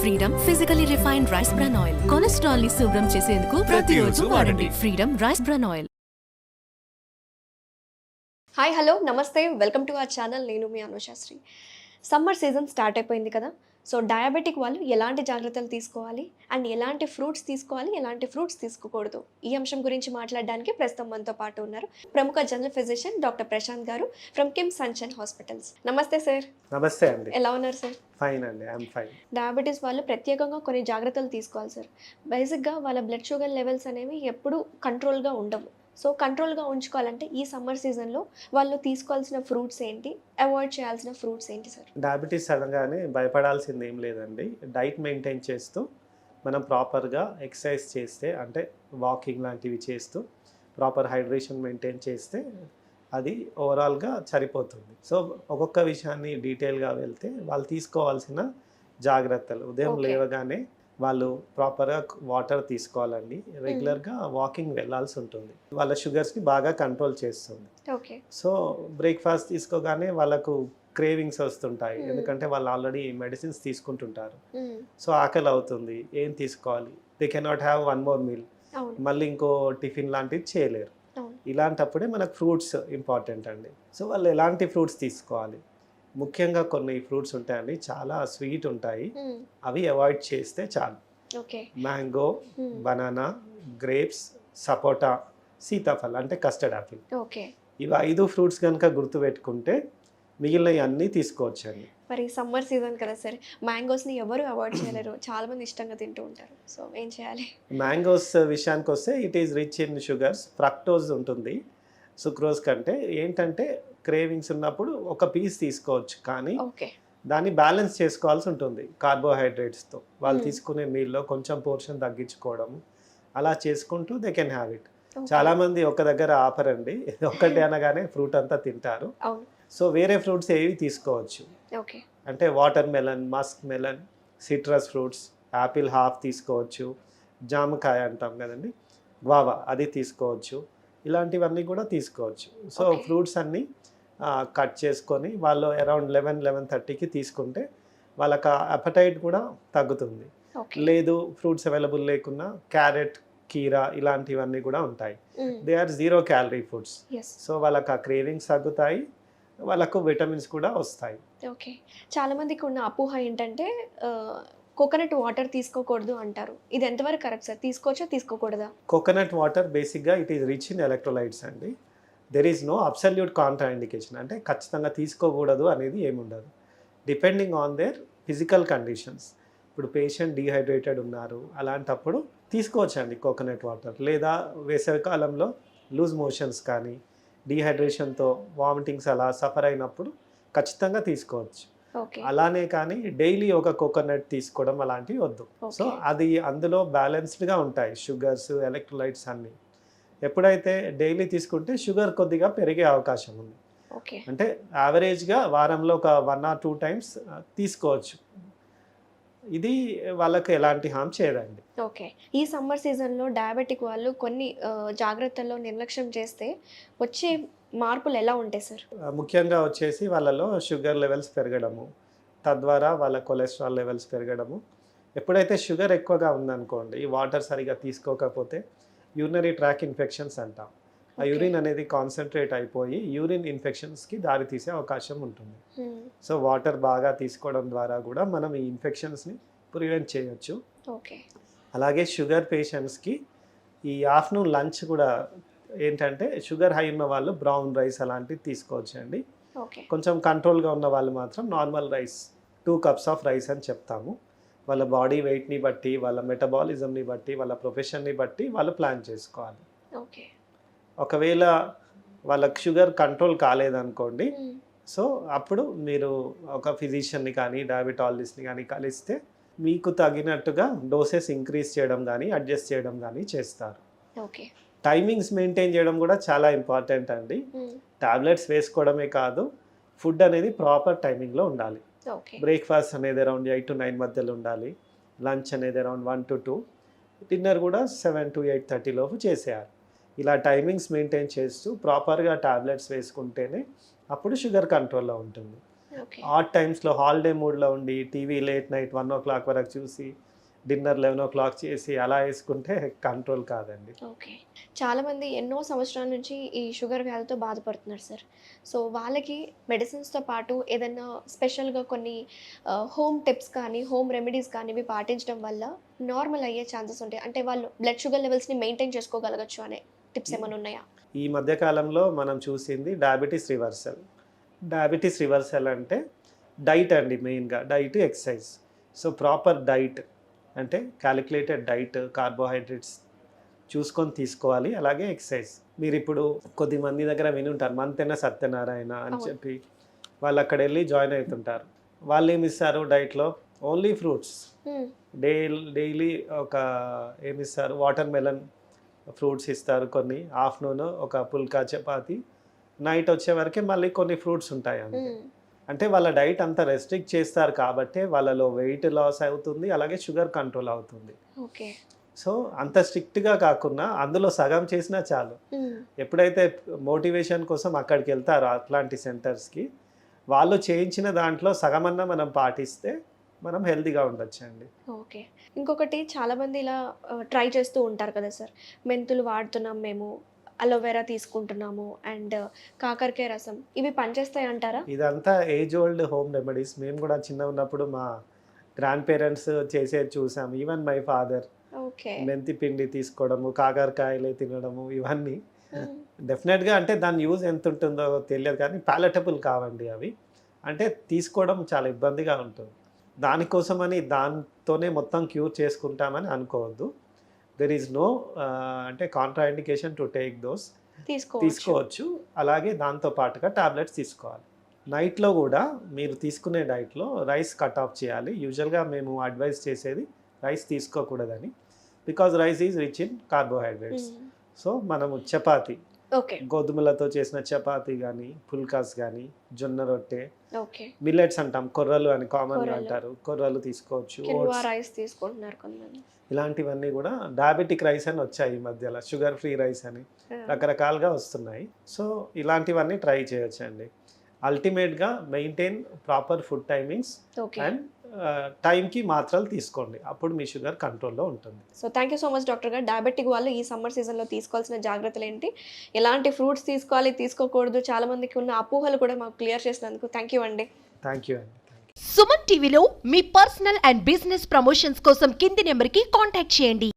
Freedom physically refined rice bran oil కొలెస్ట్రాల్ని శుభ్రం చేసేందుకు ప్రతిరోజు వాడండి. Freedom rice bran oil hi hello నమస్తే. వెల్కమ్ టు అవర్ ఛానల్ నేను మీ అనుశాస్త్రి సమ్మర్ సీజన్ స్టార్ట్ అయిపోయింది కదా. సో డయాబెటిక్ వాళ్ళు ఎలాంటి జాగ్రత్తలు తీసుకోవాలి? అండ్ ఎలాంటి ఫ్రూట్స్ తీసుకోవాలి? ఎలాంటి ఫ్రూట్స్ తీసుకోకూడదు? ఈ అంశం గురించి మాట్లాడడానికి ప్రస్తుతం మనతో పాటు ఉన్నారు ప్రముఖ general physician doctor Prashant garu from KIMS Sunshine hospitals. నమస్తే సార్. నమస్తే అండి. ఎలా ఉన్నారు సార్? ఫైన్ అండి. I'm fine. డయాబెటీస్ వాళ్ళు ప్రత్యేకంగా కొన్ని జాగ్రత్తలు తీసుకోవాలి సార్. బేసిక్గా వాళ్ళ బ్లడ్ షుగర్ లెవెల్స్ అనేవి ఎప్పుడూ కంట్రోల్గా ఉండవు. సో కంట్రోల్గా ఉంచుకోవాలంటే ఈ సమ్మర్ సీజన్లో వాళ్ళు తీసుకోవాల్సిన ఫ్రూట్స్ ఏంటి? అవాయిడ్ చేయాల్సిన ఫ్రూట్స్ ఏంటి సార్? డయాబెటీస్ అనగానే భయపడాల్సింది ఏం లేదండి. డైట్ మెయింటైన్ చేస్తూ మనం ప్రాపర్గా ఎక్సర్సైజ్ చేస్తే అంటే వాకింగ్ లాంటివి చేస్తూ ప్రాపర్ హైడ్రేషన్ మెయింటైన్ చేస్తే అది ఓవరాల్గా సరిపోతుంది. సో ఒక్కొక్క విషయాన్ని డీటెయిల్గా వెళ్తే వాళ్ళు తీసుకోవాల్సిన జాగ్రత్తలు ఉదయం. లేవగానే వాళ్ళు ప్రాపర్గా వాటర్ తీసుకోవాలండి. రెగ్యులర్గా వాకింగ్ వెళ్ళాల్సి ఉంటుంది. వాళ్ళ షుగర్స్ని బాగా కంట్రోల్ చేస్తుంది. ఓకే. సో బ్రేక్ఫాస్ట్ తీసుకోగానే వాళ్ళకు క్రేవింగ్స్ వస్తుంటాయి. Hmm. ఎందుకంటే వాళ్ళు ఆల్రెడీ మెడిసిన్స్ తీసుకుంటుంటారు. సో ఆకలి అవుతుంది ఏం తీసుకోవాలి? They cannot have one more meal మళ్ళీ ఇంకో టిఫిన్ లాంటిది చేయలేరు. ఇలాంటప్పుడే మనకు ఫ్రూట్స్ ఇంపార్టెంట్ అండి. సో వాళ్ళు ఎలాంటి ఫ్రూట్స్ తీసుకోవాలి? ముఖ్యంగా కొన్ని ఫ్రూట్స్ ఉంటాయండి చాలా స్వీట్ ఉంటాయి. అవి అవాయిడ్ చేస్తే చాలు. Okay. Mango. Banana grapes sapota sitaphal అంటే కస్టర్డ్ యాపిల్. ఓకే. ఇవి ఐదు ఫ్రూట్స్ కనుక గుర్తుపెట్టుకుంటే మిగిలినవి అన్నీ తీసుకోవచ్చండి. మరి సమ్మర్ సీజన్ కదా సార్ మ్యాంగోస్ని ఎవరు అవాయిడ్ చేయలేరు. చాలా మంది ఇష్టంగా తింటూ ఉంటారు. సో ఏం చేయాలి? మ్యాంగోస్ విషయానికి వస్తే it is rich in sugars fructose ఉంటుంది. సుక్రోజ్ కంటే ఏంటంటే క్రేవింగ్స్ ఉన్నప్పుడు ఒక పీస్ తీసుకోవచ్చు కానీ దాన్ని బ్యాలెన్స్ చేసుకోవాల్సి ఉంటుంది కార్బోహైడ్రేట్స్తో. వాళ్ళు Hmm. తీసుకునే మీల్లో కొంచెం పోర్షన్ తగ్గించుకోవడం అలా చేసుకుంటూ they can have it Okay. చాలా మంది ఒక దగ్గర ఆపరండి. ఒకటి అనగానే ఫ్రూట్ అంతా తింటారు. సో వేరే ఫ్రూట్స్ ఏవి తీసుకోవచ్చు. అంటే watermelon muskmelon citrus fruits apple half తీసుకోవచ్చు జామకాయ అంటాం కదండి. గ్వావా అది తీసుకోవచ్చు. ఇలాంటివన్నీ కూడా తీసుకోవచ్చు. సో. ఫ్రూట్స్ అన్నీ కట్ చేసుకొని వాళ్ళు అరౌండ్ లెవెన్ లెవెన్ థర్టీకి తీసుకుంటే వాళ్ళకి అపటైట్ కూడా తగ్గుతుంది. లేదు ఫ్రూట్స్ అవైలబుల్ లేకున్నా క్యారెట్ కీరా ఇలాంటివన్నీ కూడా ఉంటాయి. They are zero calorie foods so వాళ్ళకి ఆ క్రేవింగ్స్ తగ్గుతాయి వాళ్ళకు విటమిన్స్ కూడా వస్తాయి. ఓకే చాలా మందికి ఉన్న అపోహ ఏంటంటే కోకోనట్ వాటర్ తీసుకోకూడదు అంటారు. ఇది ఎంతవరకు కరెక్ట్ సార్? తీసుకోవచ్చా తీసుకోకూడదా? కోకోనట్ వాటర్ బేసిక్గా it is rich in electrolytes అండి. There is no absolute contraindication అంటే ఖచ్చితంగా తీసుకోకూడదు అనేది ఏముండదు. Depending on their physical conditions ఇప్పుడు పేషెంట్ డీహైడ్రేటెడ్ ఉన్నారు. అలాంటప్పుడు తీసుకోవచ్చండి కోకోనట్ వాటర్ లేదా వేసవికాలంలో లూజ్ మోషన్స్ కానీ డీహైడ్రేషన్తో వామిటింగ్స్ అలా సఫర్ అయినప్పుడు ఖచ్చితంగా తీసుకోవచ్చు. అలానే కానీ డైలీ ఒక కోకోనట్ తీసుకోవడం అలాంటివి వద్దు. సో అది అందులో బ్యాలెన్స్డ్గా ఉంటాయి. షుగర్స్ ఎలక్ట్రోలైట్స్ అన్నీ. ఎప్పుడైతే డైలీ తీసుకుంటే షుగర్ కొద్దిగా పెరిగే అవకాశం ఉంది. ఓకే. అంటే యావరేజ్గా వారంలో ఒక వన్ ఆర్ టూ టైమ్స్ తీసుకోవచ్చు. ఇది వాళ్ళకి ఎలాంటి హామ్ చేయదండి. ఓకే. ఈ సమ్మర్ సీజన్లో డయాబెటిక్ వాళ్ళు కొన్ని జాగ్రత్తల్లో నిర్లక్ష్యం చేస్తే వచ్చే మార్పులు ఎలా ఉంటాయి సార్? ముఖ్యంగా వచ్చేసి వాళ్ళలో షుగర్ లెవెల్స్ పెరగడము తద్వారా వాళ్ళ కొలెస్ట్రాల్ లెవెల్స్ పెరగడము. ఎప్పుడైతే షుగర్ ఎక్కువగా ఉందనుకోండి వాటర్ సరిగా తీసుకోకపోతే యూరినరీ ట్రాక్ ఇన్ఫెక్షన్స్ అంటాం. ఆ. యూరిన్ అనేది కాన్సన్ట్రేట్ అయిపోయి యూరిన్ ఇన్ఫెక్షన్స్కి దారి తీసే అవకాశం ఉంటుంది. సో వాటర్ బాగా తీసుకోవడం ద్వారా కూడా మనం ఈ ఇన్ఫెక్షన్స్ని ప్రివెంట్ చేయొచ్చు. ఓకే అలాగే షుగర్ పేషెంట్స్కి ఈ ఆఫ్టర్నూన్ లంచ్ కూడా ఏంటంటే షుగర్ హై ఉన్న వాళ్ళు బ్రౌన్ రైస్ అలాంటివి తీసుకోవచ్చండి. కొంచెం కంట్రోల్గా ఉన్న వాళ్ళు మాత్రం normal rice two cups of rice అని చెప్తాము. వాళ్ళ బాడీ వెయిట్ని బట్టి వాళ్ళ మెటబాలిజంని బట్టి వాళ్ళ ప్రొఫెషన్ని బట్టి వాళ్ళు ప్లాన్ చేసుకోవాలి. ఓకే. ఒకవేళ వాళ్ళకి షుగర్ కంట్రోల్ కాలేదనుకోండి. సో అప్పుడు మీరు ఒక ఫిజిషియన్ని కానీ డయాబెటాలజిస్ట్ని కానీ కలిస్తే మీకు తగినట్టుగా డోసెస్ ఇంక్రీజ్ చేయడం కానీ అడ్జస్ట్ చేయడం కానీ చేస్తారు. ఓకే. టైమింగ్స్ మెయింటైన్ చేయడం కూడా చాలా ఇంపార్టెంట్ అండి. టాబ్లెట్స్ వేసుకోవడమే కాదు ఫుడ్ అనేది ప్రాపర్ టైమింగ్లో ఉండాలి. బ్రేక్ఫాస్ట్ అనేది అరౌండ్ ఎయిట్ టు నైన్ మధ్యలో ఉండాలి. లంచ్ అనేది around one to two dinner కూడా సెవెన్ టు ఎయిట్ థర్టీ లోపు చేసేయాలి. ఇలా టైమింగ్స్ మెయింటైన్ చేస్తూ ప్రాపర్గా టాబ్లెట్స్ వేసుకుంటేనే అప్పుడు షుగర్ కంట్రోల్లో ఉంటుంది. ఆట్ టైమ్స్లో హాలిడే మూడ్లో ఉండి TV late night one o'clock వరకు చూసి డిన్నర్ లెవెన్ ఓ క్లాక్ చేసి అలా వేసుకుంటే కంట్రోల్ కాదండి. ఓకే. చాలామంది ఎన్నో సంవత్సరాల నుంచి ఈ షుగర్ వ్యాధితో బాధపడుతున్నారు సార్. సో వాళ్ళకి మెడిసిన్స్తో పాటు ఏదైనా స్పెషల్గా కొన్ని హోమ్ టిప్స్ కానీ హోమ్ రెమెడీస్ కానీ ఇవి పాటించడం వల్ల నార్మల్ అయ్యే ఛాన్సెస్ ఉంటాయి. అంటే వాళ్ళు బ్లడ్ షుగర్ లెవెల్స్ని మెయింటైన్ చేసుకోగలగచ్చు అనే టిప్స్ ఏమైనా ఉన్నాయా? ఈ మధ్య కాలంలో మనం చూసింది డయాబెటీస్ రివర్సల్. డయాబెటీస్ రివర్సల్ అంటే డైట్ అండి మెయిన్గా. Diet exercise. So proper diet అంటే క్యాలిక్యులేటెడ్ డైట్ కార్బోహైడ్రేట్స్ చూసుకొని తీసుకోవాలి. అలాగే ఎక్సర్సైజ్ మీరు ఇప్పుడు కొద్ది మంది దగ్గర వినుంటారు మంతెన సత్యనారాయణ అని. చెప్పి వాళ్ళు అక్కడ వెళ్ళి జాయిన్ అవుతుంటారు. వాళ్ళు ఏమి ఇస్తారు డైట్లో ఓన్లీ ఫ్రూట్స్. డే డైలీ ఒక ఏమి ఇస్తారు? వాటర్ మెలన్ ఫ్రూట్స్ ఇస్తారు కొన్ని. ఆఫ్టర్నూన్ ఒక పుల్కా చపాతి. నైట్ వచ్చే వరకే మళ్ళీ కొన్ని ఫ్రూట్స్ ఉంటాయి అంతే. Hmm. అంటే వాళ్ళ డైట్ అంతా రెస్ట్రిక్ట్ చేస్తారు కాబట్టి వాళ్ళలో వెయిట్ లాస్ అవుతుంది అలాగే షుగర్ కంట్రోల్ అవుతుంది. ఓకే. సో అంత స్ట్రిక్ట్గా కాకుండా అందులో సగం చేసినా చాలు. ఎప్పుడైతే మోటివేషన్ కోసం అక్కడికి వెళ్తారో అట్లాంటి సెంటర్స్కి వాళ్ళు చేయించిన దాంట్లో సగమన్నా మనం పాటిస్తే మనం హెల్తీగా ఉండొచ్చు అండి. ఓకే. ఇంకొకటి చాలామంది ఇలా ట్రై చేస్తూ ఉంటారు కదా సార్. మెంతులు వాడుతున్నాం మేము అలోవెరా తీసుకుంటున్నాము అండ్ కాకరకాయ రసం. ఇవి పనిచేస్తాయి అంటారా? ఇదంతా ఏజ్ ఓల్డ్ హోమ్ రెమెడీస్ మేము కూడా చిన్న ఉన్నప్పుడు మా గ్రాండ్ పేరెంట్స్ చేసేది చూసాం ఈవెన్ మై ఫాదర్ ఓకే. మెంతి పిండి తీసుకోవడము కాకరకాయలు తినడము ఇవన్నీ. డెఫినెట్గా అంటే దాని యూజ్ ఎంత ఉంటుందో తెలియదు కానీ ప్యాలెటబుల్ కావండి అవి. అంటే తీసుకోవడం చాలా ఇబ్బందిగా ఉంటుంది. దానికోసమని దాంతోనే మొత్తం క్యూర్ చేసుకుంటామని అనుకోవద్దు. దెర్ ఈజ్ నో అంటే కాంట్రాఇండికేషన్ టు టేక్ దోస్ తీసుకోవచ్చు. అలాగే దాంతో పాటుగా టాబ్లెట్స్ తీసుకోవాలి. నైట్లో కూడా మీరు తీసుకునే డైట్లో రైస్ కట్ ఆఫ్ చేయాలి. యూజువల్గా మేము అడ్వైస్ చేసేది rice తీసుకోకూడదని. Because rice is rich in carbohydrates. Hmm. So మనము చపాతి గోధుమలతో చేసిన చపాతి కానీ పుల్కాస్ కానీ జొన్న రొట్టె. మిల్లెట్స్ అంటాం కొర్రలు అని కొర్రలు. అంటారు. కొర్రలు తీసుకోవచ్చు. రైస్ తీసుకుంటున్నారు కొంతమంది. ఇలాంటివన్నీ కూడా డయాబెటిక్ రైస్ అని వచ్చాయి ఈ మధ్యలో షుగర్ ఫ్రీ రైస్ అని. రకరకాలుగా వస్తున్నాయి. సో ఇలాంటివన్నీ ట్రై చేయొచ్చు అండి అల్టిమేట్గా maintain proper food timings and టైంకి మాత్రలు తీసుకోండి. అప్పుడు మీ షుగర్ కంట్రోల్లో ఉంటుంది. So thank you so much doctor garu. Diabetic వాళ్ళు ఈ సమ్మర్ సీజన్లో తీసుకోవాల్సిన జాగ్రత్తలు ఏంటి? ఎలాంటి ఫ్రూట్స్ తీసుకోవాలి తీసుకోకూడదు? చాలా మందికి ఉన్న అపోహలు కూడా మాకు క్లియర్ చేసినందుకు థ్యాంక్ యూ అండి. థ్యాంక్ యూ అండి. సుమన్ టీవీలో మీ పర్సనల్ అండ్ బిజినెస్ ప్రమోషన్స్ కోసం కింది నెంబర్కి కాంటాక్ట్ చేయండి.